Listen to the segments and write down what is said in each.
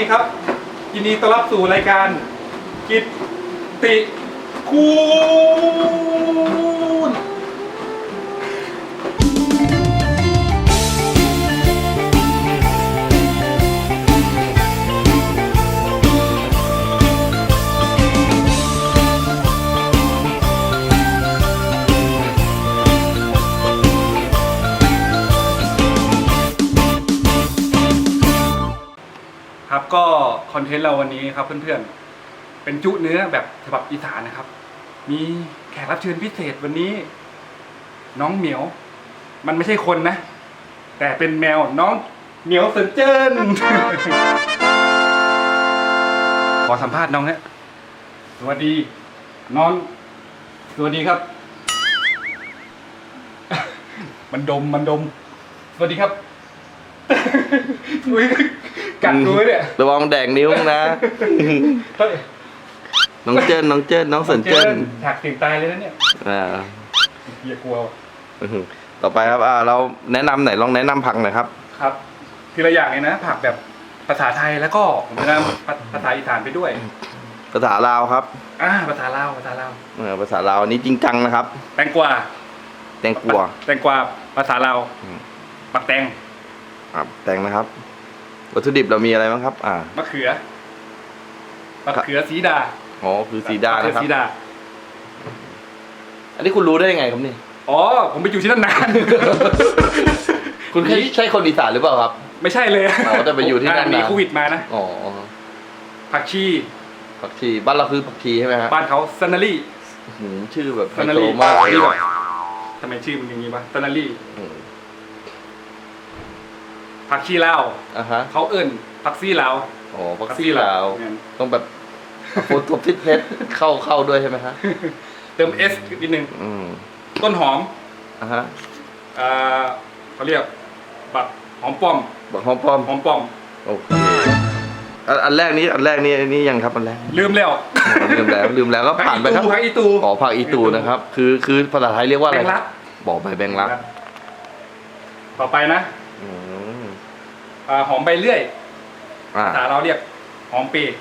ดีครับ ยินดีต้อนรับสู่รายการกิตติคู ครับก็คอนเทนต์เราวันนี้ครับเพื่อนๆ เป็นจุเนื้อแบบฉบับอีสานนะครับ มีแขกรับเชิญพิเศษวันนี้ น้องเหมียว มันไม่ใช่คนนะ แต่เป็นแมวน้องเหมียวเซินเจิ้นขอสัมภาษณ์น้องฮะสวัสดีน้องสวัสดีครับ มันดมมันดม สวัสดีครับอุ๊ย กัดกูไว้เนี่ยระวังแดงนิ้วนะเฮ้ยน้องเจิ้นน้องเจิ้นน้องเสินเจิ้นหักถึงตายเลยนะเนี่ยอ่าอย่ากลัวว่ะอื้อหือต่อไปครับอ่าเราแนะนำไหนอยลองแนะนำผักหน่อยครับ ครับทีละอย่างเลยนะผักแบบภาษาไทยแล้วก็ผมจะนำภาภาษาอีสานไปด้วยภาษาลาวครับอ่าภาษาลาวภาษาลาวเออภาษาลาวอันนี้จริงจังนะครับ แตงกวาแตงกวา แตงกวาภาษาลาวอืม ปักแตงอ่าแตงนะครับ วัตถุดิบเรามีอะไรบ้างครับ อ่ามะเขือมะเขือสีดาอ๋อคือสีดามะเขืนะครับ สีดา อันนี้คุณรู้ได้ยังไงครับนี่ อ๋อ ผมไปอยู่ที่นั่นนาน คุณใช่ใช่คนอีสานหรือเปล่าครับ ไม่ใช่เลยอ๋อแต่ไปอยู่ที่นั่นมีนานโควิดมานะ อ๋อผักชีผักชีบ้านเราคือผักชีใช่ไหมฮะบ้านเขาซันนารีอื้อหือชื่อแบบไฮซันนาโซรีมากเลยนี่แบบทำไมชื่อมันอย่างนี้วะซันนารีอืม ผักชีลาวอะฮะเขาเอิ่นผักซี่ลาวอ๋อผักชีลาวเนี่ยต้องแบบโฟโต้ฟิตเพชเข้าเข้าด้วยใช่ไหมฮะเติมเอสนิดนึงอืมต้นหอมอะฮะอ่าเขาเรียกบักหอมป้อมบอกหอมป้อมหอมป้อม โอเคอันอันแรกนี้อันแรกนี้อันนี้ยังครับอันแรก ลืมแล้วอ๋อลืมแล้วลืมแล้วก็ผ่านไปครับผักอีตูอ๋อผักอีตูนะครับ คือคือภาษาไทยเรียกว่าอะแบไรงลัก บอกใบแบงลัก ต่อไปนะ อืมอ่าหอมใบเลื่อยอ่าภาษาเราเรียกหอมเปรย์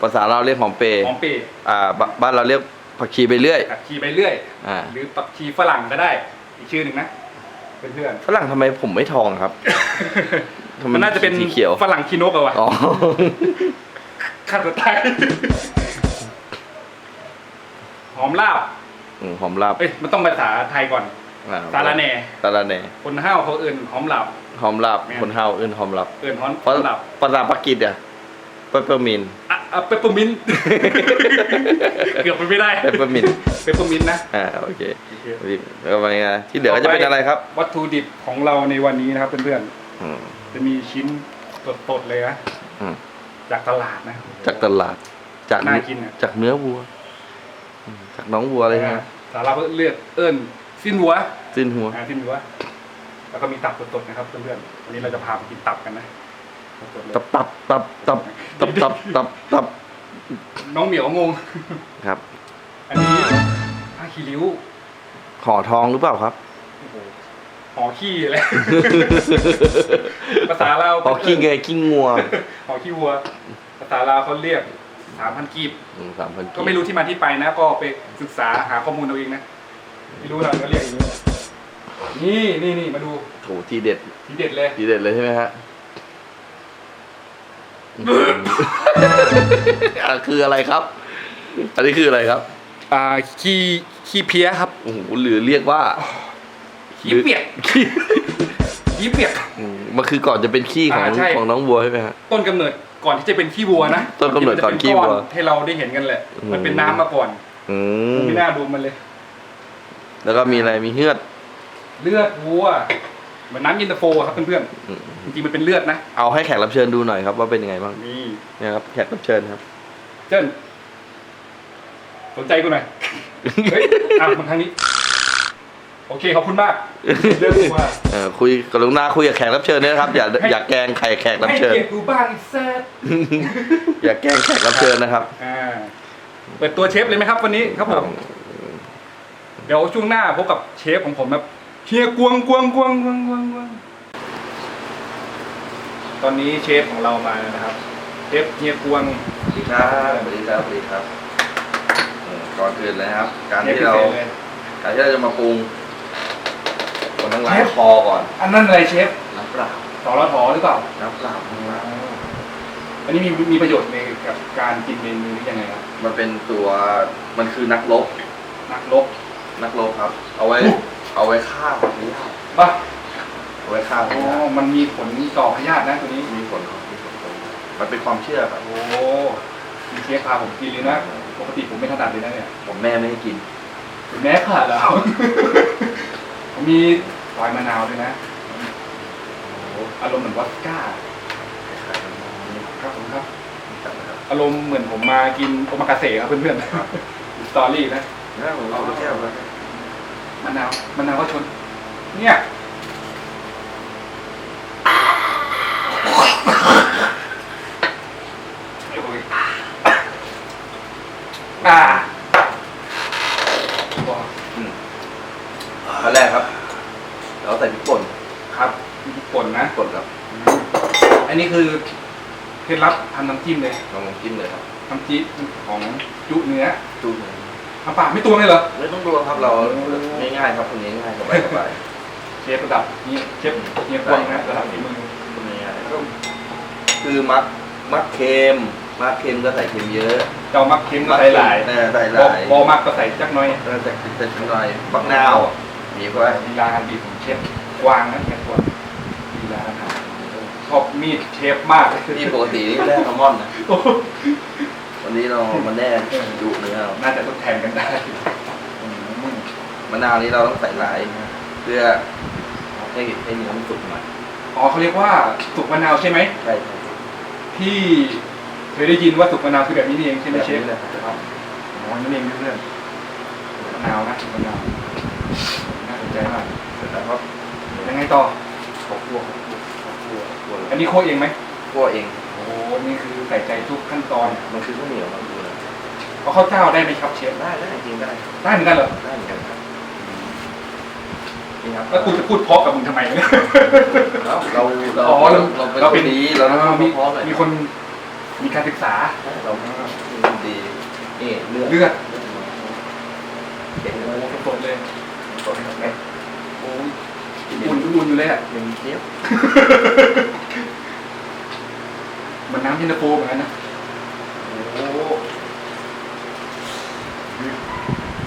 ภาษาเราเรียกหอมเปรย์หอมเปรย์อ่าบบ้านเราเรียกผักชีไปเรื่อย ผักชีใบเลื่อย อ่าหรือผักชีฝรั่งก็ได้ อีกชื่อหนึ่งนะเพื่อนฝรั่งทำไมผมไม่ทองครับๆทำไมันน่าจะเป็นสีเขียวฝรั่งคีนกอะวะอ๋อ ขั้นสุดท้ายหอมลาบอืมหอมลาบ เอ้ยมันต้องภาษาไทยก่อน อ่สาระแหน่ สาระแหน่คนห้าวเขาเอิ่นหอมหลับ หอมลาบแม่น คนเฮาอื่นหอมลาบเอิ่นหอมเพราะหลับภาษาปากีสอะเปปเปอร์มินอะอะเปปเปอร์มินต์ เกือบไปไม่ได้เปปเปอร์มินเปปเปอร์มินต์นะ อ่าโอเคแล้ววันนี้นะที่เหลือก็จะเป็นอะไรครับวัตถุดิบของเราในวันนี้นะครับเพื่อนอืมๆจะมีชิ้นสดๆเลยนะอืมจากตลาดนะ จากตลาด จากน่ากินอะ จากเนื้อวัวอืมจากน้องวัวเลยนะฮะสาระเลือกเอิ้นสิ้นหัว สิ้นหัวอ่าสิ้นหัวแล้วก็มีตับสดๆนะครับเพื่อนๆวันนี้เราจะพาไปกินตับกันนะสดๆเลยตับตับตับตับตับตับตับตับน้องเหมียวงง ครับอันนี้ผ้าขี้ริ้วห่อทองหรือเปล่าครับโอ้โหหอขี้เลย ภาษาเราพอขี้เงยขี้งัวหอขี้วัว ภาษาลาวเขาเรียกสามพันกีบ สามพันก็ไม่รู้ที่มาที่ไปนะ ก็ไปศึกษาหาข้อมูลเอาเองนะไม่รู้นะก็เรียกอย่างนี้ นี่นี่นี่มาดูโถทีเด็ด ทีเด็ดเลย ทีเด็ดเลยใช่ไหมฮะอะคืออะไรครับ อันนี้คืออะไรครับ อ่าขี้ขี้เพี้ยครับ โอ้โหหรือเรียกว่าขี้เปียกขี้เปียก อืมมันคือก่อนจะเป็นขี้ของอ่าใช่ ของน้องวัวใช่ไหมฮะ ต้นกำเนิดก่อนที่จะเป็นขี้วัวนะต้นกำเนิดก่อนขี้วัวมัจะเป็นก้อนให้เราได้เห็นกันแหละ อืม มันเป็นน้ำมาก่อนอืมไม่น่าดูมันเลย แล้วก็มีอะไรมีเฮือด เลือดวัวเหมือนน้ำเย็นตาโฟอะครับเพื่อนอืมๆจริงๆมันเป็นเลือดนะเอาให้แขกรับเชิญดูหน่อยครับว่าเป็นยังไงบ้างนี่เนี่ยครับแขกรับเชิญครับเจิ้นสนใจกูหน่อยเฮ้ยอะมาทางนี้ โอเคขอบคุณมากเรื่องวัวเออคุยกรุณาคุยกับแขกรับเชิญด้วยนะครับ อย่าให้อย่าแกล้งใครแขกรับให้เชิญ เกียรติกูบ้างอีกแซ่อย่าแกล้งแขกรับเชิญนะครับอ่าเปิดตัวเชฟเลยไหมครับวันนี้ครับผม เดี๋ยวช่วงหน้าพบกับเชฟของผมนะ เฮียกวงกวงกวงกวงกวงกวงตอนนี้เชฟของเรามาแล้วนะครับ เชฟเฮียกวง สวัสดีครับสวัสดีครับสวัสดีครับเอ่อก่อนอื่นเลยนะครับ การเชฟที่พิเราเศษเลยการที่เราจะมาปรุงคนทั้งหลายเชฟ คอก่อนอันนั้นอะไรเชฟน้ำเปล่าสอรทหรือเปล่า น้ำเปล่าน้ำเปล่าอันนี้มีมีประโยชน์ในกับการกินเมนูนี้ยังไงครับมันเป็นตัวมันคือนักรบนักรบนักรบครับ เอาไว้อุ๊ย เอาไว้ฆ่าพยาธิป่ะเอาไว้ฆ่าพอ๋อยาธิมันมีผลต่อพยาธินะตัวนี้ มีผลครับมีผลครับมันเป็นความเชื่อครับ โอ้มีเชฟพาผมกินเลยนะ ปกติผมไม่ถนัดเลยนะเนี่ยผมแม่ไม่ให้กิน แม้ขาดแล้วมีซอยมะนาวด้วยนะโอ้อารมณ์เหมือนวอดก้า ครับผมครับจัดนะครับ อารมณ์เหมือนผมมากินโอมากาเสะครับเพื่อนๆ สตอรี่นะแล้วผมเอาแก้วมา มะนาวมะนาวก็ชน เนี่ยโอ้ยอ่าว้าวอืมขั้นแรกครับ เราใส่พริกป่นครับมีพริกป่นนะพริกป่นครับอันนี้คือเคล็ดลับทำน้ำจิ้มเลยลองจิ้มเลยครับ น้ำจิ้มของจุเนื้อ ดูหน่อยทำปากไม่ตวงเลยเหรอ ไม่ต้องดูครับเราโอ้ง่ายๆครับคนนี้ง่ายสบายสบายเชฟระดับนี้เชฟเฮียกวงนะระดับฝีมือคนนี้ง่ายคือมักมักเค็มมักเค็มก็ใส่เค็มเยอะเจ้ามักเค็มก็ใส่หลายเออใส่หบอลายบอมักก็ใส่จักหน้อยเออใส่ใส่ชิ้นหน่อยบักนาวมีไว้ลีลาการบีบของเชฟกวางนะเฮียกวงลีลาการทำชอบมีดเชฟมากที่ปกตินี่แร่อัลมอนด์นะโอ้โห วันนี้เรามาแน่ดุเนื้อเอาน่าจะทดแทนกันได้อืมมะนาวนี้เราต้องใส่หลายเพื่อให้ให้เนื้อมันสุกหน่อยอ๋อเขาเรียกว่าสุกมะนาวใช่ไหมใช่ใช่ที่เคยได้ยินว่าสุกมะนาวคือแบบนี้นี่เองใช่ไหมเชฟแบบนี้เลยครับอ๋อนั่นเองเพื่อนๆมะนาวนะมะนาวน่าสนใจมากเสร็จแล้วก็ยังไงต่อข้าวคั่วข้าวคั่วข้าวคั่วคั่วอันนี้โคกเองไหมคั่วเอง โอ้นี่คือใส่ใจทุกขั้นตอนมันคือข้าวเหนียวมันดูนะเอาข้าวเจ้าได้ไหมครับเชฟได้ได้จริงได้ได้เหมือนกันเหรอได้เหมือนกันครับนี่ครับแล้วกูจะพูดเพราะกับมึงทำไมเนี่ย เราเราเราอ๋อเราเราเป็นเราคเป็นน ดีเราต้องมีพร้อมๆหน่อยมีคนมีการศึกษาเราเป็นคนดีนี่เลือดเลือดเก่งโอ้เลยสดๆเลยสดครับโอ้ยอุ่นอุ่นอยู่เลยอะ เป็นเจี๊ยบ เหมันน้ำเย็นตาโฟเหมือนกันนะโอ้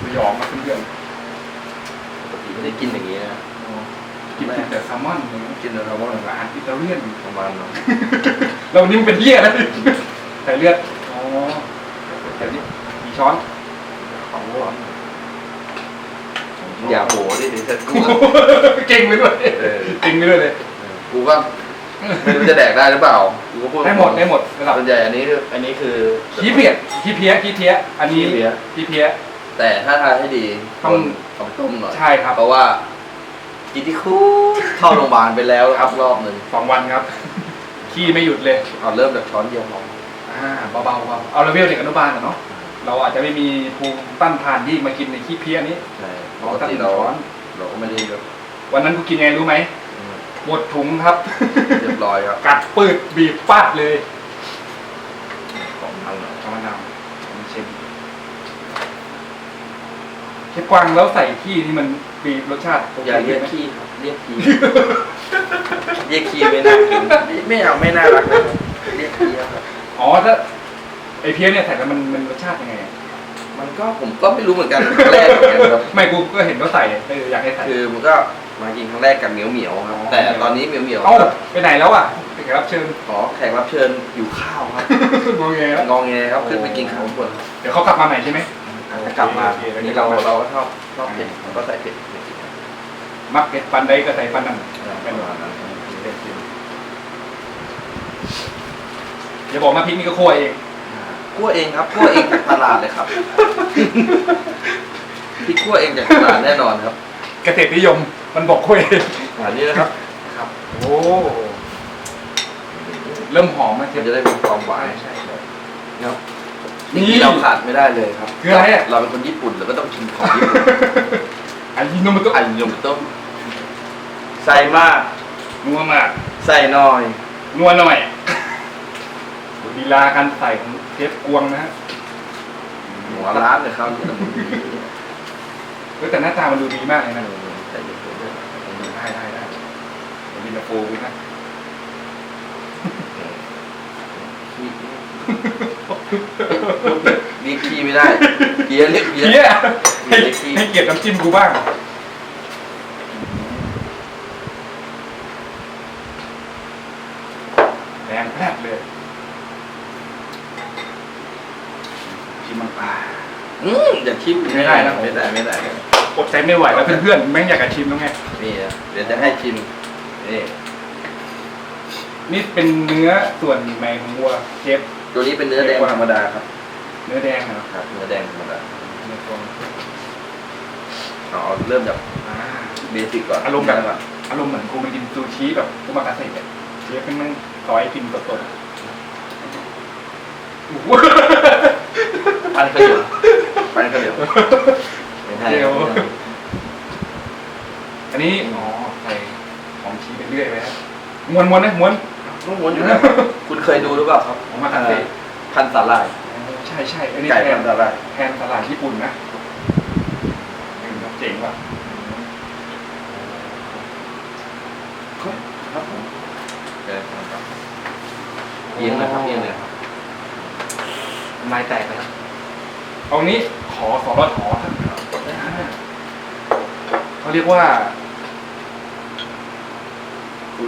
ไม่ยอมมาเพื่อนปกติไม่ได้กินอย่างนี้นะๆกินแต่แซลมอนเลยนะกินแล้วเราก็อาหารอิตาเลียน ประมาณนั้นเรานี่มันเป็นเหี้ยนะใส่เลือด อ๋อแต่นี่กี่ช้อนของร้อนอย่าโหดิเดี๋ยวจะกูเก่งไปด้วยเออเก่งไปด้วยเลยกูก็ ไม่รู้จะแดกได้หรือเปล่ากูก็พูดได้หมดได้หมดระดับส่วนใหญ่อันนี้คืออันนี้คือขี้เพียขี้เพียขี้เพียอันนี้ขี้เพี้ยขี้เพียแต่ถ้าทานให้ดีต้องต้องต้มหน่อยใช่ครับเพราะว่ากินที่คูเข้าโรงพยาบาลไปแล้วครับรอบหนึ่งสองวันครับ ขี้ไม่หยุดเลยเอาเริ่มจากช้อนเดียวพออ่าเบาๆเบาเอาเลเวลเด็กอนุบาลอะเนาะเราอาจจะไม่มีภูมิต้านทานที่มากินในขี้เพี้ยนี้ใช่ปเรากตั้งติหนึ่เรางช้อนเราก็ไม่ได้แบบวันนั้นกูกินไงรู้ไหม หมดถุงครับ เรียบร้อยครับกัดปืดบีบปาดเลยของทางหน่อยเอามะนาวมีเชฟเชฟกวางแล้วใส่ขี้นี่มันมีรสชาติโคอย่าเรียกไหมขี้ครับเรียกขี้เรียกขี้ไม่น่ากินไม่ไม่เอาไม่น่ารักนะครับเรียกขี้ครับอ๋อถ้าไอเพี้ยเนี่ยใส่แล้วมันมันรสชาติยังไง มันก็ผมก็ไม่รู้เหมือนกันครั้งแรกเหมือนกันครับไม่กูก็เห็นเขาใส่เอออยากให้ใส่คือมันก็ มากินครั้งแรกกับเหมียวเหมียวๆครับอ๋อแต่ตอนนี้เหมียวเหมียวๆเอ้าไปไหนแล้วอะเป็นแขกรับเชิญขอแขกรับเชิญอยู่ข้าวครับงงแงแล้วงอแงครับขึ้นไปกินข้าวข้างบนครับเดี๋ยวเขากลับมาใหม่ใช่ไหมจะกลับมาโอเคโอเคอันนี้เราเราก็ชอบชอบเผ็ดเราก็ใส่เผ็ดเผ็ดมักเก็ตฟันใดก็ใส่ฟันนั่นเป็นประมาณนั้นอย่าบอกมาพริกนี่ก็คั่วเองคั่วเองครับคั่วเองจากตลาดเลยครับพี่คั่วเองจากตลาดแน่นอนครับ เกษตรนิยม มันบอกคั่วเองอันนี้นะครับ ครับ โอ้เริ่มหอมแล้วเชมันฟจะได้มีความหวานใช่ใช่ครับนี่นี่เราขาดไม่ได้เลยครับคืออะไรอะเราเป็นคนญี่ปุ่นเราก็ต้องกินของญี่ปุ่นอันนี้นมมันก็อันยมต้มใส่มากนัวมากใส่น้อยนัวหน่อยดูลีลาการใส่ของเชฟกวงนะฮะหัวร้านเลยครับ เฮ้ยแต่หน้าตามันดูดีมากเลยนะใส่เยอะๆด้วย ได้ได้ได้ เดี๋ยวมินโฟวินะขี้เรียกขี้ไม่ได้เกียร์เรียกเกียร์เฮียมีให้เล็กที่ให้เกียรติน้ำจิ้มกูบ้างแดงแพรดเลยชิมมันปลาอืมอย่าชิมไม่ได้นะไม่ได้ไม่ได้อดใจไม่ไหวแล้วเพื่อนๆแม่งอยากจะชิมแล้วไงนี่นะเดี๋ยวจะให้ชิม นี่นี่เป็นเนื้อส่วนในของวัวเชฟตัวนี้เป็นเนื้อแดงธรรมดาครับเนื้อแดงเหรอครับ เนื้อแดงธรรมดาเนื้อตัวเอาเริ่มจากอ่าเบสิกก่อนอารมณ์แบบก่อนอารมณ์เหมือนกูมากินซูชิแบบกูมากาเสะอะเชฟเป็นมันซอยกินสดๆโอ้โหปันข้าวเหนียวปันข้าวเหนียวไม่ใช่เดี๋ยวอันนี้อ๋อใส่ของ ชีไปเรื่อยไปนะม้วนม้วนๆนะม้วน ต้องม้วนอยู่นะ คุณเคยดูหรือเปล่าครับของมากาเสะพันสาหร่าย ใช่ใช่อันนี้ไก่แทพันนสาหร่าย แทนตลาดญี่ปุ่นนะเออเจ๋งว่ะครับผมเออครับเอียงนะครับเอียงเลยครับทำลายแตกเลยครับเอานี้ขอสอรถขอท่านเขาเรียกว่า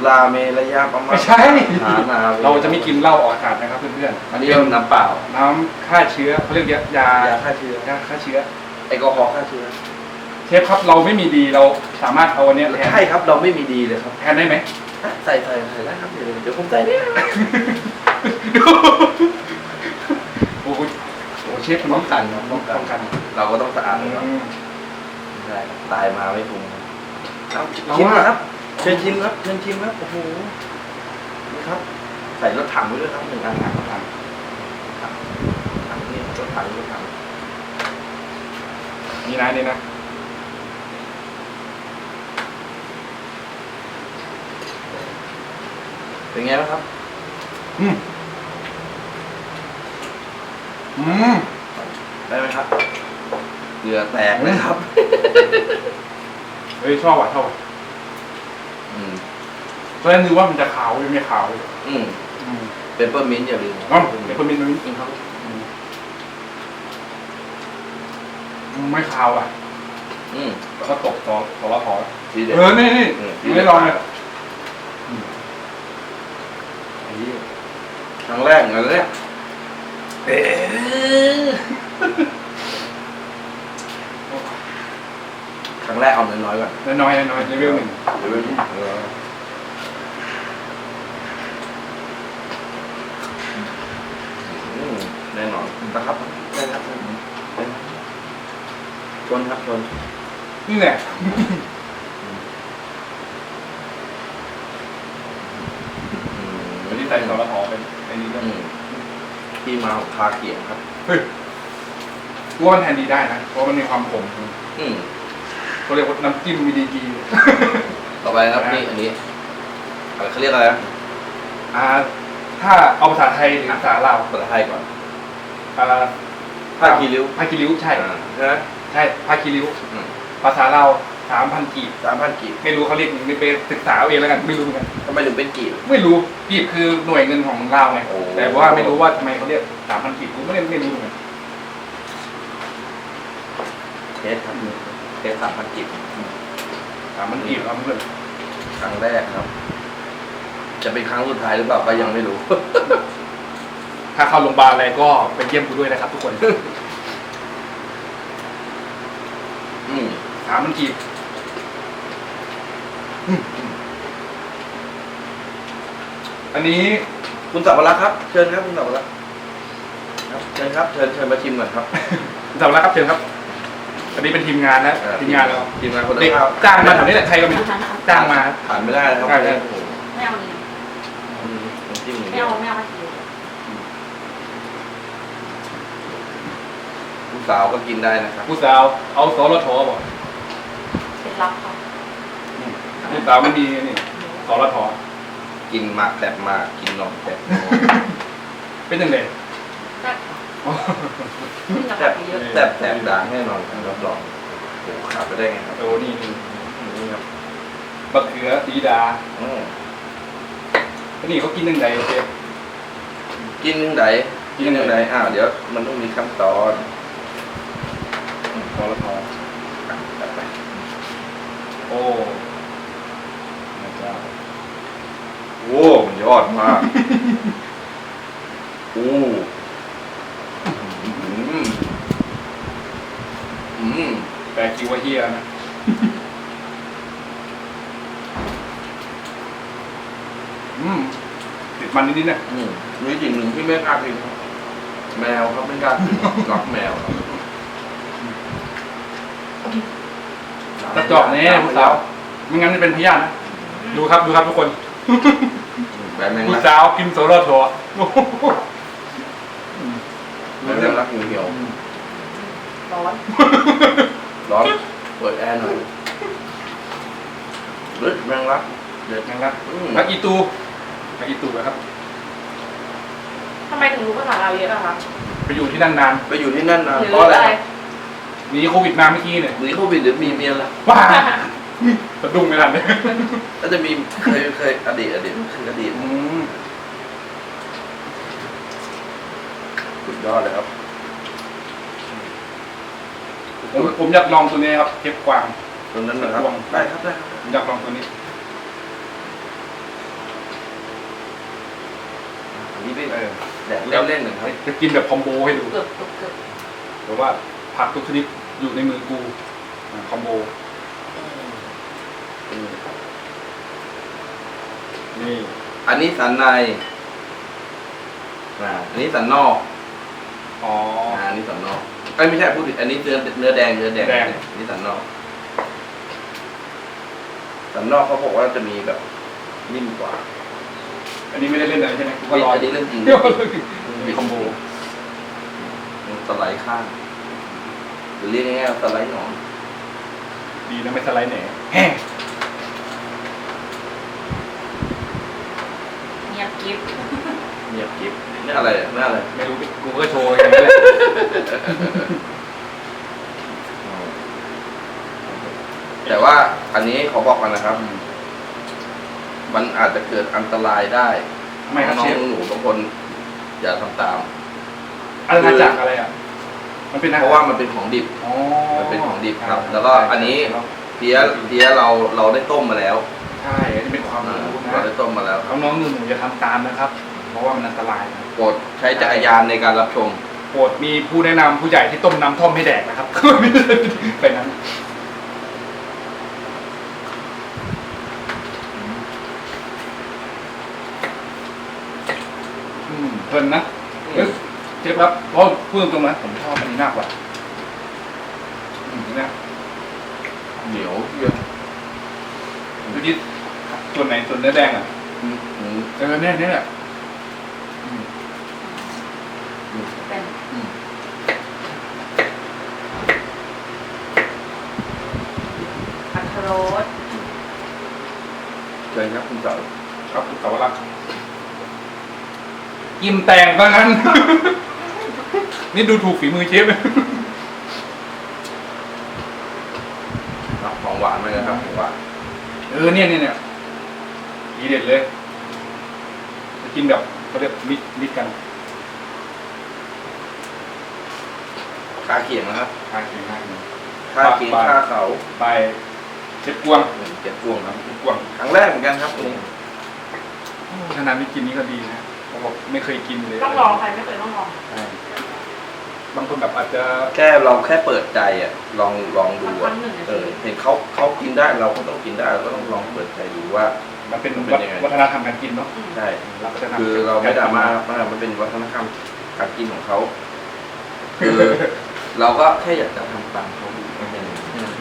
สุราเมระยะประมาณไม่ใช่ หามาเราจะไม่กินเหล้าออกอากาศนะครับเพื่อนๆอันนี้เป็นน้ำเปล่าน้ำฆ่าเชื้อเขาเรียกยายายาฆ่าเชื้อยาฆ่าเชื้อ แอลกอฮอล์ฆ่าเชื้อเชฟครับเราไม่มีดีเราสามารถเอาอันเนี้ยแทนใช่ครับเราไม่มีดีเลยครับ แทนได้ไหม ใส่ใส่ใส่ได้ครับเดี๋ยวเดี๋ยวผมใส่เนี่ยโอ้โหโอ้โหเชฟป้องกันครับป้องกันป้องกันเราก็ต้องสะอาดอืนะครับมใช่ครับตายมาไม่ปรุงครับเราชิมว่านะครับเชิญชิมครับเชิญชิมครับโอ้โหนี่ครับ ใส่รถถังไว้ด้วยครับหนึ่งอันนะรถถังถังถังนี่รถถังรถถังนี่นะนี่นะเป็นไงบ้างครับ อืม อืม ได้ไหมครับเกลือแตกเลยครับ เฮ้ยชอบว่ะชอบว่ะ อืมตอนแรกนึกว่ามันจะขาวยังไม่ขาวเลยอืมอืมเปปเปอร์มินต์อย่าลืมเนาะเดี๋ยวคนมีนุ้ยอืมครับอืมไม่ขาวอะ อืมแล้วก็ตกตอตอละพอทีเด็ด เออนี่นี่อืม ไม่ได้ลองเลยไอ้เหี้ยครั้งแรกเหมือนกันเลยเอ๊ะครั้งแรกเอาน้อยๆก่อนน้อยๆน้อยๆเลเวลหนึ่ง เดี๋ยวไปดูเอออืมแน่นอนนะครับได้ครับได้ครับได้ครับชนครับชนนี่แหละอืมวันนี้ใส่ตอละพอเป็นไอ้นี่ก็อืมที่มาของคาเกียงครับ เฮ้ยกูว่ามันแทนดีได้นะ เพราะมันมีความขมอืมเขาเรียกว่าน้ำจิ้มมีดีกี ต่อไปครับนี่อันนี้อะไรเขาเรียกอะไรนะอ่าถ้าเอาภาษาไทยหรือภาษาลาวภาษาไทยก่อนอ่าผ้าคีริ้วผ้าคีริ้วใช่อ่าใช่ไหมใช่ผ้าคีริ้ว อืมภาษาลาวสามพันกีบสามพันกีบไม่รู้เขาเรียกยังไม่ไปศึกษาเอาเองแล้วกันไม่รู้เหมือนกันทำไมถึงเป็นกีบ ไม่รู้กีบคือหน่วยเงินของลาวไงโอ้ แต่ว่าไม่รู้ว่าทำไมเขาเรียกสามพันกีบกูไม่ได้ไม่รู้เหมือนกันเทสครับเทสสามพันกีบ สามพันกีบครับเพื่อนครั้งแรกครับ จะเป็นครั้งสุดท้ายหรือเปล่าก็ยังไม่รู้ ถ้าเข้าโรงพยาบาลอะไรก็ไปเยี่ยมกูด้วยนะครับ ทุกคน อืมสามพันกีบอืมอันนี้คุณสับปะรดครับ เชิญครับคุณสับปะรดครับเชิญครับเชิญเชิญมาชิมก่อนครับ สำหรับครับเชิญครับ อันนี้เป็นทีมงานนะอ่ทีมงานเราทีมงานคนเด็กข้าวจ้างมาแถวนี้แหละใครก็ไม่รู้จ้างมา ผ่านไม่ได้นะครับใช่ใช่ โอ้โหไม่เอานี่อืมน้ำจิ้มอย่างไม่เดียวเอาไม่เอามากินผู้สาวก็กินได้นะครับ ผู้สาวเอาสรทบอกเป็นลับค่ะผู้สาวไม่มีนี่สรทกินหมากแตบหมากกินนมแตบนมเป็นยังไง ก็ขึ้นรา แสคาบไปเยอะแสบแสบด่างแน่นอนครับรับรองโอ้โหขาดไปได้ไงครับโอ้นี่นี่นี่ครับบักเขือดีดาอืมอันนี้เขากินยังไงเชฟกินยังไงกินยังไงอ้าวเดี๋ยวมันต้องมีขั้นตอนพอแล้วพออะจัดไปโอ้พระเจ้าโอ้มันยอดมากโอ้อืมอืม แปล คิวว่าเฮียนะอืมติดมันนิดๆนะอืมมีสิ่งหนึ่งที่ไม่กล้ากินครับแมวครับไม่กล้ากินรักแมวครับกระจอกแน่ผู้สาวไม่งั้นจะเป็นพยานนะดูครับดูครับทุกคนแบบแมงผู้ลักสาวกินโซโล่โถโอ้โหแบบแมงลักเหี่ยวร้อนๆ ร้อน เปิดแอร์หน่อยเฮ้ยแมงลัก เด็ดนั่นละอืมพักอีตูพักอีตูนะครับ ทำไมถึงรู้ภาษาลาวเยอะอะคะไปอยู่ที่นั่นนานไปอยู่ที่นั่นนะหรือเพราะอะไรอะไรหนีโควิดมาเมื่อกี้เนี่ยหนีโควิดหรือมีเมียละว้าสะดุ้งไม่ทันเลยก็จะมีเคยเคยอดีตอดีตคืออดีตอืมสุดยอดเลยครับ ผมผมอยากลองตัวนี้ครับเทปกวาง ตรงนั้นนะครับ ลอง ได้ครับได้ครับผมอยากลองตัวนี้ อันนี้ไม่เออแดดเล่นๆหนึ่งครับจะกินแบบคอมโบให้ดู เกือบเกือบเกือบหรือว่าผักทุกชนิดอยู่ในมือกูอ่าคอมโบอืมนี่ อันนี้สันในอ่าอันนี้สันนอก อ๋ออ่าอั นนี้สันนอกเอ้ยไม่ใช่พูดผิดอันนี้เนื้อเนื้อแดงเนื้อแดงแดง อันนี้สันนอก สันนอกเขาบอกว่าจะมีแบบนิ่มกว่าอันนี้ไม่ได้เล่นอะไรใช่ไหมกูก็อันรอนี้เรื่องจริงเดี๋ยวมีคอมโบสไลด์ข้างหรือเรียกง่ายๆว่าสไลด์หนอนดีนะไม่สไลด์แหน่แฮ่เงียบกิ๊บเงี ยบกิ๊บนี่อะไรอะนี่อะไรไม่รู้กูก็โชว์อย่างนี้แหละแต่ว่าอันนี้ขอบอกกันนะครับ มันอาจจะเกิดอันตรายได้ทำไมครับน้อเชงฟหนูๆบางคน อย่าทำตามอาณาจักอะไรอะ มันเป็นอหเพราะว่ามันเป็นของดิบ อ๋อมันเป็นของดิบครับแล้วก็อันนี้ เพี้ยเพี้ยเราเราได้ต้มมาแล้วใช่อันนี้เป็นความรู้นะเราได้ต้มมาแล้วครับน้องๆหนูๆอย่าทำตามนะครับ เพราะว่ามันอันตรายนะโปรดใช้จักรยานในการรับชม โปรดมีผู้แนะนำผู้ใหญ่ที่ต้มน้ำท่อมให้แดกนะครับ ไปนั้นอืมเพลินนะเอ้ยเชฟครับเพราะพูดตรงๆนะผมชอบอันนี้มากกว่าอืมเนี่ยเหนียวเยี่ยมดูดิส่วนไหนส่วนเนื้อแดงอะ อืมอืม เออเนี่ยเนี่ยเนี่ยอืม เป็น อืม อัค รรสเชิญครับคุณเต๋อครับคุณสาวรักษ์กิมแตงว่างั้น นี่ดูถูกฝีมือเชฟเอาของหวานไหมนะครับของหวานเออเนี่ยเนี่ยเนี่ยดีเด็ดเลย จะกินแบบเขาเรียกมิดมิดกันคาเขียงนะครับทานเคียงง่ายเลยคาเขียงคาเขา ไป เชฟกวงเหมือนเก็บพวงครับเชฟกวงครั้งแรกเหมือนกันครับนี่ขนาดไม่กินนี่ก็ดีนะผมบอกไม่เคยกินเลยต้องลองใครไม่เคยต้องลองใช่บางคนแบบอาจจะแค่เราแค่เปิดใจอะ ลองลองดูครั้อะงหนึ่งในเอชีอวิตเห็นเขาเขากินได้เราก็ต้องกินได้เราก็ต้องลองเปิดใจดูว่า มันเป็นมันเป็นยังไงวัฒนธรรมการกินเนาะอืมใช่เราก็จะนำคือเราไม่ดราม่าว่ามันเป็นวัฒนธรรมการกินของเขาคือเราก็แค่อยากจะทำตามเขาดูแค่นั้นเอง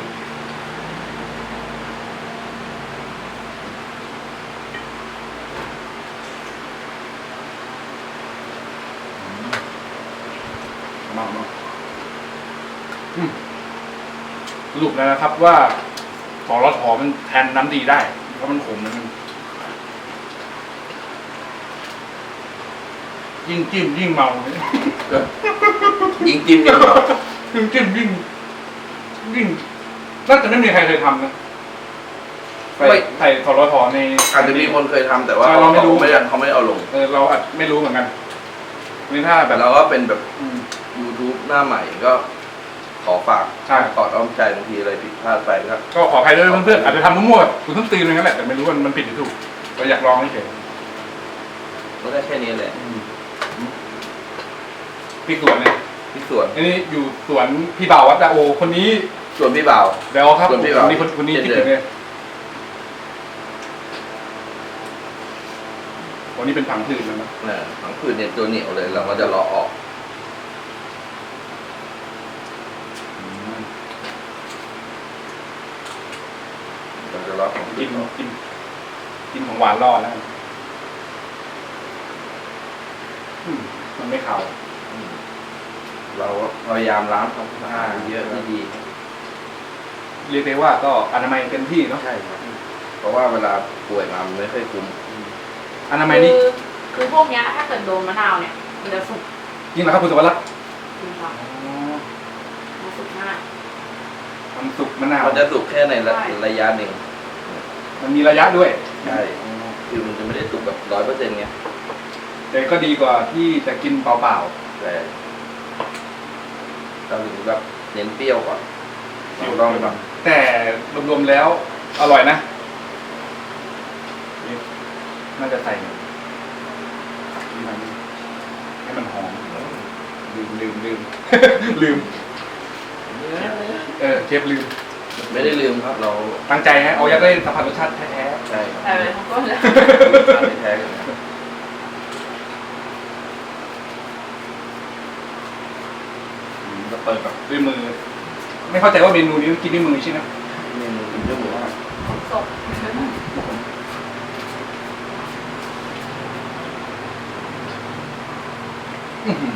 มามาอืมส รุปแล้วนะครับว่าสอรถหอมันแทนน้ำดีได้ เพราะมันขมนะมันยิ่งจิ้มยิ่งเมายิงจิ้มยิงเหรอยิ่งจิ้มยิ่งยิ่งน่าจะไม่มีใครเคยทำนะใส่ใส่ทรทในอาจจะมีคนเคยทำแต่ว่าเราไม่รู้เขาไม่ได้เขาไม่ได้เอาลง เออเราอาจไม่รู้เหมือนกันนี่ถ้าแบแต่บเราก็เป็นแบบ อืม YouTube หน้าใหม่ก็ ขอฝากใช่กอดอ้อมใจบางทีอะไรผิดพลาดไปก็ ก็ขออภัยด้วยเพื่อนๆอาจจะทำมั่วๆคุณต้องตีนอย่างนั้นแหละแต่ไม่รู้ว่ามันผิดหรือถูกเราอยากลองเฉยก็ได้แค่นี้แหละๆพี่สวนเนี่ยที่ส่วนอันนี้อยู่สวนพี่บ่าววัดดาโอ คนนี้ส่วนพี่บ่าว เดี๋ยวครับสวนพี่คบ่าวนนี้คนคนนี้เช่นคิดเดิถึมงเลยวันนี้เป็นผังผืนแล้วนะ นะทั้งคืนเนี่ยตัวเหนียวเลยเราก็จะรอออก เราจะร อของกินกิน กินของหวานรอดแล้วอืมมันไม่ขาวเราพยายามล้างความสะอาดเยอะดีเรียกได้ว่าก็อนามัยเต็มที่เนาะใช่ครับเพราะว่าเวลาป่วยมามันไม่ค่อยคุ้มอนามัยนี่คือคือพวกเนี้ยถ้าเกิดโดนมะนาวเนี่ยมันจะสุกยิ่งนะครับคุณสวัสดิ์จริงค่ะมันสุกมากมันสุกมะนาวมันจะสุกแค่ในระใช่ระยะหนึ่ง มันมีระยะด้วย ใช่คือมันจะไม่ได้สุกแบบร้อยเปอร์เซ็นต์ไงแต่ก็ดีกว่าที่จะกินเปล่าแต่เราถึงแบบเน้นเปรี้ยวก่อนๆเราต้องแบบแต่รวมๆแล้วอร่อยนะนี่น่าจะใส่นี่มันให้มันหอมลืมลืมลืม ลืม เออเชฟลืม ไม่ได้ลืมครับเราตั้งใจฮะเอาอยากได้สัมผัสรสชาติแท้ใช่ครับแต่เป็นของก้นเลยรสชาติแท้ๆกันนะๆอืมแล้วเปิดแบบด้วยมือ ไม่เข้าใจว่าเมนูนี้ต้องกินด้วยมือใช่ไหมเมนูกินด้วยหมูว่า สด อื้อหือ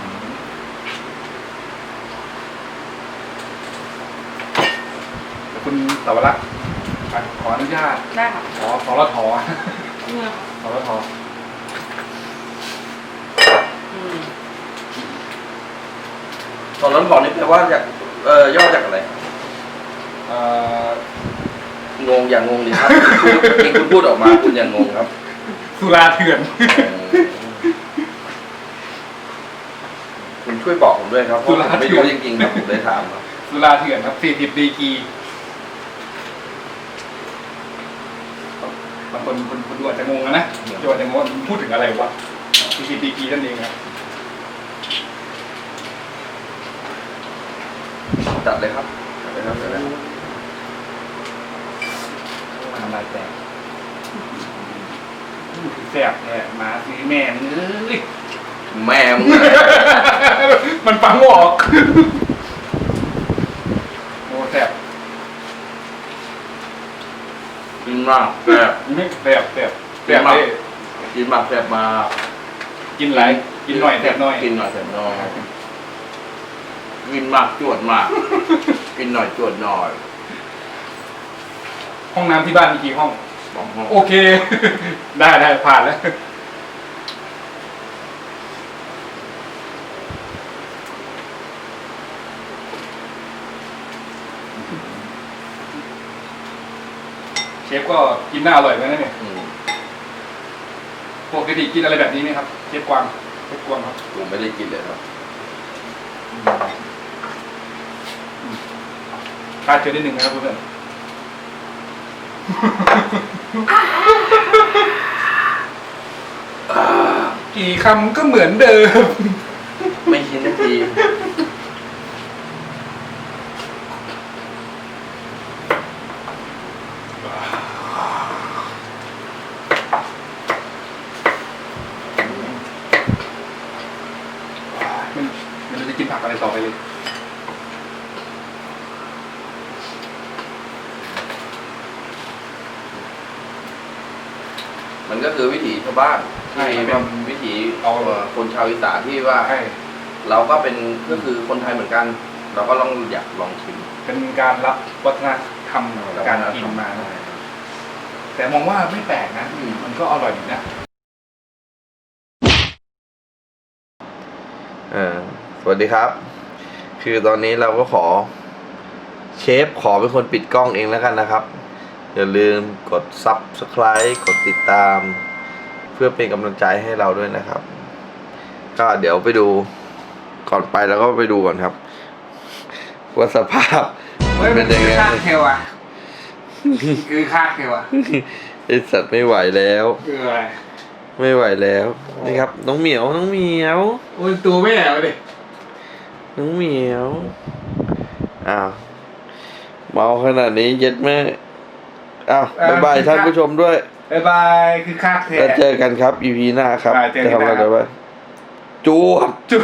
เดี๋ยวคุณ สาวรักษ์อะขออนุญาต ได้ค่ะขอสรทเนี่ยสรทอืมตอนนั้นบอกนี่แปลว่าจากเอ่อย่อจากอะไร เอ่องงอย่างงงดิครับจริงคุณพูดออกมาคุณอย่างงงครับสุราเถื่อนคุณช่วยบอกผมด้วยครับเพราะผมไม่รู้จริงๆครับผมเลยถามครับ สุราเถื่อนครับสี่สิบดีกรีบาง คนคนคนดูอาจจะงงนะนะดูอาจจะงงว่าพูดถึงอะไรวะสี่สิบดีกรีนั่นเองครับจัดเลยครับจัดเลยครับจัดเลยครับทำลายแตกแสบแท้หมาซื้อแม่มึงเอ้ยแม่มึงมันฟังไม่ออกโอ้แสบกินมากแซ่บ นี่แสบแสบแสบเลยกินมากแซ่บมากกินไรกินหน่อยแสบหน่อยกินหน่อยแซ่บน้อยกินมากจวดมากกินหน่อยจวดหน่อย ห้องน้ำที่บ้านมีกี่ห้องบอกห้องโอเค ได้ได้ผ่านแล้วเชฟก็ กินน่าอร่อยเหมือนกันนะเนี่ยอืมปกติกินอะไรแบบนี้ไหมครับเชฟกวางเชฟกวางครับผมไม่ได้กินเลยครับคาดเจอได้หนึ่งนะครับเพื่อนๆกี่คำก็เหมือนเดิมไม่กินสักที มันมันจะกินผักอะไรต่อไปเลย มันก็คือวิถีชาว บ้านใช่ที่เป็เป็นนวิถีเอาเอ่อคนชาวอีสานที่ว่าใช่เราก็เป็นก็คือคนไทยเหมือนกัน เราก็ลองอยากลองชิมเป็นการรับวัฒนธรรมการกินมานะแต่มองว่าไม่แปลกนะอืมมันก็อร่อยดีนะ เออสวัสดีครับ คือตอนนี้เราก็ขอ เชฟขอเป็นคนปิดกล้องเองแล้วกันนะครับ อย่าลืมกด Subscribe กดติดตามเพื่อเป็นกำลังใจให้เราด้วยนะครับ ก็เดี๋ยวไปดูก่อนไปแล้วก็ไปดูก่อนครับ ว่าสภาพมันเป็นยังไงคาดเทวอะคือคาดเทวอะไอสัตว์ไม่ไหวแล้วคืออะไรไม่ไหวแล้วนี่ครับ น้องเหมียวน้องเหมียวโอ้ยตัวไม่แอบดิน้องเหมียวอ้าวเมาขนาดนี้เย็ดแม่อ้าวบ๊ายบายท่านผู้ชมด้วย บายบายคือคาดเท แล้วเจอกันครับ EP หน้าครับบ๊ายบายเจอกันจะทำอะไรนะครับไปจูบ จุ